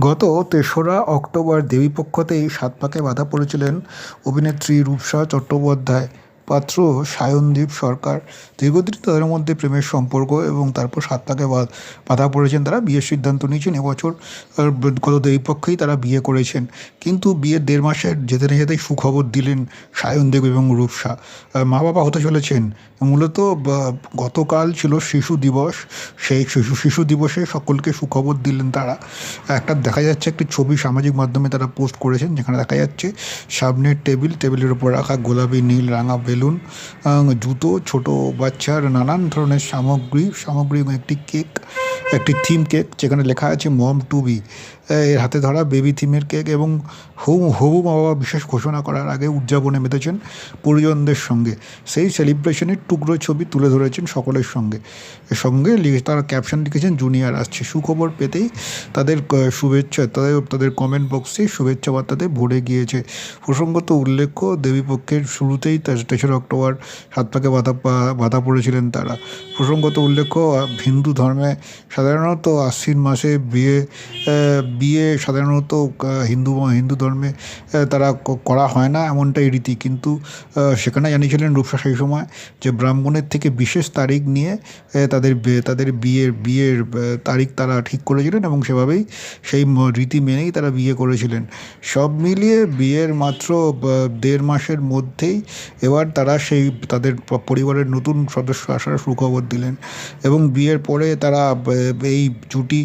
গত তেসরা অক্টোবর দেবীপক্ষতেই সাত পাকে বাধা পড়েছিলেন অভিনেত্রী রূপসা চট্টোপাধ্যায়। পাত্র সায়নদীপ সরকার। দীর্ঘদিন তাদের মধ্যে প্রেমের সম্পর্ক এবং তারপর সাত পাকে বা- বাধা পড়েছেন তারা, বিয়ের সিদ্ধান্ত নিয়েছেন এবছর। গত দেবীপক্ষেই তারা বিয়ে করেছেন। কিন্তু বিয়ের দেড় মাসের যেতে না যেতেই সুখবর দিলেন সায়নদেব এবং রূপসা। মা বাবা হতে চলেছেন। মূলত গতকাল ছিল শিশু দিবস। সেই শিশু শিশু দিবসে সকলকে সুখবর দিলেন তারা। একটা দেখা যাচ্ছে, একটি ছবি সামাজিক মাধ্যমে তারা পোস্ট করেছেন। যেখানে দেখা যাচ্ছে, সামনের টেবিল, টেবিলের উপর রাখা গোলাপি, নীল, রাঙা বেলুন জুতো ছোট বাচ্চার নানান ধরনের সামগ্রী সামগ্রী এবং একটি কেক একটি থিম কেক যেখানে লেখা আছে মম টু বি। এর হাতে ধরা বেবি থিমের কেক এবং হবু হবু মা বাবা বিশেষ ঘোষণা করার আগে উদযাপনে মেতেছেন পরিজনদের সঙ্গে। সেই সেলিব্রেশনের টুকরো ছবি তুলে ধরেছেন সকলের সঙ্গে। সঙ্গে তারা ক্যাপশন লিখেছেন, জুনিয়র আসছে। সুখবর পেতেই তাদের শুভেচ্ছা, তাদের তাদের কমেন্ট বক্সে শুভেচ্ছা বার্তাতে ভরে গিয়েছে। প্রসঙ্গত উল্লেখ্য, দেবীপক্ষের শুরুতেই তেসরা অক্টোবর সাত পাকে বাধা বাধা পড়েছিলেন তারা। প্রসঙ্গত উল্লেখ্য হিন্দু ধর্মে সাধারণত আশ্বিন মাসে বিয়ে বিয়ে সাধারণত হিন্দু হিন্দু ধর্মে তারা করা হয় না এমনটাই রীতি। কিন্তু সেখানে জানিয়েছিলেন রূপসা সেই সময় যে ব্রাহ্মণের থেকে বিশেষ তারিখ নিয়ে তাদের তাদের বিয়ের বিয়ের তারিখ তারা ঠিক করেছিলেন এবং সেভাবেই সেই রীতি মেনেই তারা বিয়ে করেছিলেন। সব মিলিয়ে বিয়ের মাত্র দেড় মাসের মধ্যেই এবার তারা সেই, তাদের পরিবারের নতুন সদস্য আসার সুখবর দিলেন এবং বিয়ের পরে তারা এই জুটি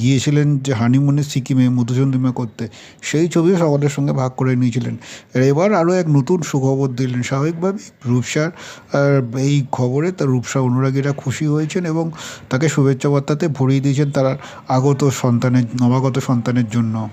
গিয়েছিলেন যে হানিমুনে সিকিমে মধুচন্দ্রিমা করতে। সেই ছবিও সকলের সঙ্গে ভাগ করে নিয়েছিলেন। এবার আরও এক নতুন সুখবর দিলেন। স্বাভাবিকভাবেই রূপসার এই খবরে তার রূপসা অনুরাগীরা খুশি হয়েছেন এবং তাকে শুভেচ্ছা বার্তাতে ভরিয়ে দিয়েছেন তারা আগত সন্তানের, নবাগত সন্তানের জন্য।